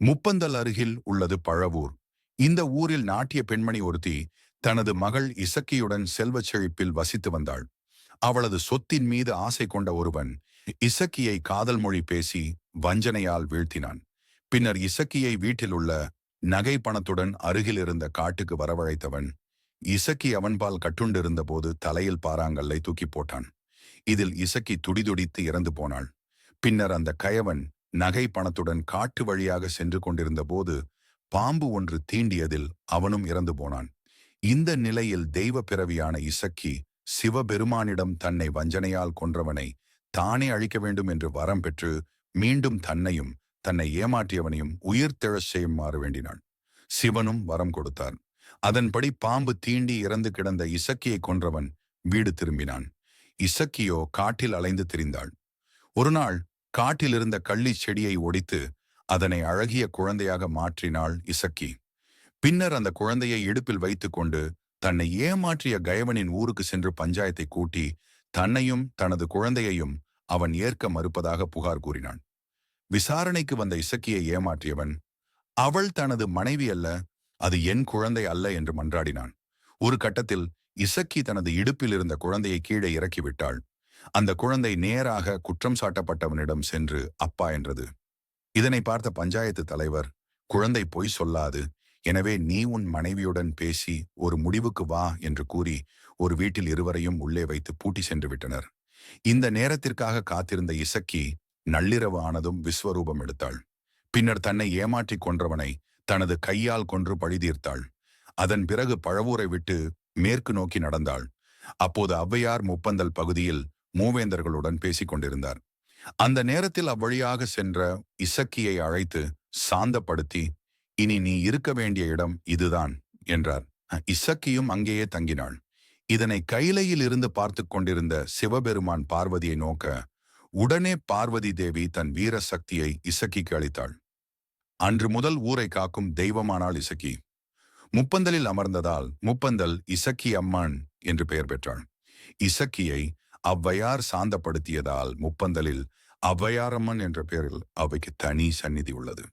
முப்பந்தல் அருகில் உள்ளது பழவூர். இந்த ஊரில் நாட்டிய பெண்மணி ஒருத்தி தனது மகள் இசக்கியுடன் செல்வச் செழிப்பில் வசித்து வந்தாள். அவளது சொத்தின் மீது ஆசை கொண்ட ஒருவன் இசக்கியை காதல் மொழி பேசி வஞ்சனையால் வீழ்த்தினான். பின்னர் இசக்கியை வீட்டில் உள்ள நகை பணத்துடன் அருகில் இருந்த காட்டுக்கு வரவழைத்தவன் இசக்கி அவன்பால் கட்டுண்டிருந்த போது தலையில் பாறாங்கல்லை தூக்கி போட்டான். இதில் இசக்கி துடிதுடித்து இறந்து போனாள். பின்னர் அந்த கயவன் நகை பணத்துடன் காட்டு வழியாக சென்று கொண்டிருந்த போது பாம்பு ஒன்று தீண்டியதில் அவனும் இறந்து போனான். இந்த நிலையில் தெய்வ பிறவியான இசக்கி சிவபெருமானிடம் தன்னை வஞ்சனையால் கொன்றவனை தானே அழிக்க வேண்டும் என்று வரம் பெற்று மீண்டும் தன்னையும் தன்னை ஏமாற்றியவனையும் உயிர் திழச் செய்யுமாறு வேண்டினான். சிவனும் வரம் கொடுத்தார் அதன்படி பாம்பு தீண்டி இறந்து கிடந்த இசக்கியை கொன்றவன் வீடு திரும்பினான். இசக்கியோ காட்டில் அலைந்து திரிந்தாள். ஒருநாள் காட்டிலிருந்த கள்ளி செடியை ஒடித்து அதனை அழகிய குழந்தையாக மாற்றினாள் இசக்கி. பின்னர் அந்த குழந்தையை இடுப்பில் வைத்துக்கொண்டு தன்னை ஏமாற்றிய கயவனின் ஊருக்கு சென்று பஞ்சாயத்தை கூட்டி தன்னையும் தனது குழந்தையையும் அவன் ஏற்க மறுப்பதாக புகார் கூறினான். விசாரணைக்கு வந்த இசக்கியை ஏமாற்றியவன் அவள் தனது மனைவி அல்ல அது என் குழந்தை அல்ல என்று மன்றாடினான். ஒரு கட்டத்தில் இசக்கி தனது இடுப்பில் இருந்த குழந்தையை கீழே இறக்கிவிட்டாள். அந்த குழந்தை நேராக குற்றம் சாட்டப்பட்டவனிடம் சென்று அப்பா என்றது. இதனை பார்த்த பஞ்சாயத்து தலைவர் குழந்தை பொய் சொல்லாது. எனவே நீ உன் மனைவியுடன் பேசி ஒரு முடிவுக்கு வா என்று கூறி ஒரு வீட்டில் இருவரையும் உள்ளே வைத்து பூட்டி சென்று விட்டனர். இந்த நேரத்திற்காக காத்திருந்த இசக்கி நள்ளிரவு ஆனதும் விஸ்வரூபம் எடுத்தாள். பின்னர் தன்னை ஏமாற்றிக் கொன்றவனை தனது கையால் கொன்று பழிதீர்த்தாள் அதன் பிறகு பழவூரை விட்டு மேற்கு நோக்கி நடந்தாள். அப்போது ஔவையார் முப்பந்தல் பகுதியில் மூவேந்தர்களுடன் பேசிக் கொண்டிருந்தார் அந்த நேரத்தில் அவ்வழியாக சென்ற இசக்கியை அழைத்து சாந்தப்படுத்தி இனி நீ இருக்க வேண்டிய இடம் இதுதான் என்றார். இசக்கியும் அங்கேயே தங்கினாள். இதனை கைலையில் இருந்து பார்த்து கொண்டிருந்த சிவபெருமான் பார்வதியை நோக்க உடனே பார்வதி தேவி தன் வீர சக்தியை இசக்கிக்கு அளித்தாள். அன்று முதல் ஊரை காக்கும் தெய்வமானாள் இசக்கி. முப்பந்தலில் அமர்ந்ததால் முப்பந்தல் இசக்கி அம்மான் என்று பெயர் பெற்றாள். இசக்கியை அவ்வையார் சாந்தப்படுத்தியதால் முப்பந்தலில் ஔவையாரம்மன் என்ற பெயரில் அவைக்கு தனி சந்நிதி உள்ளது.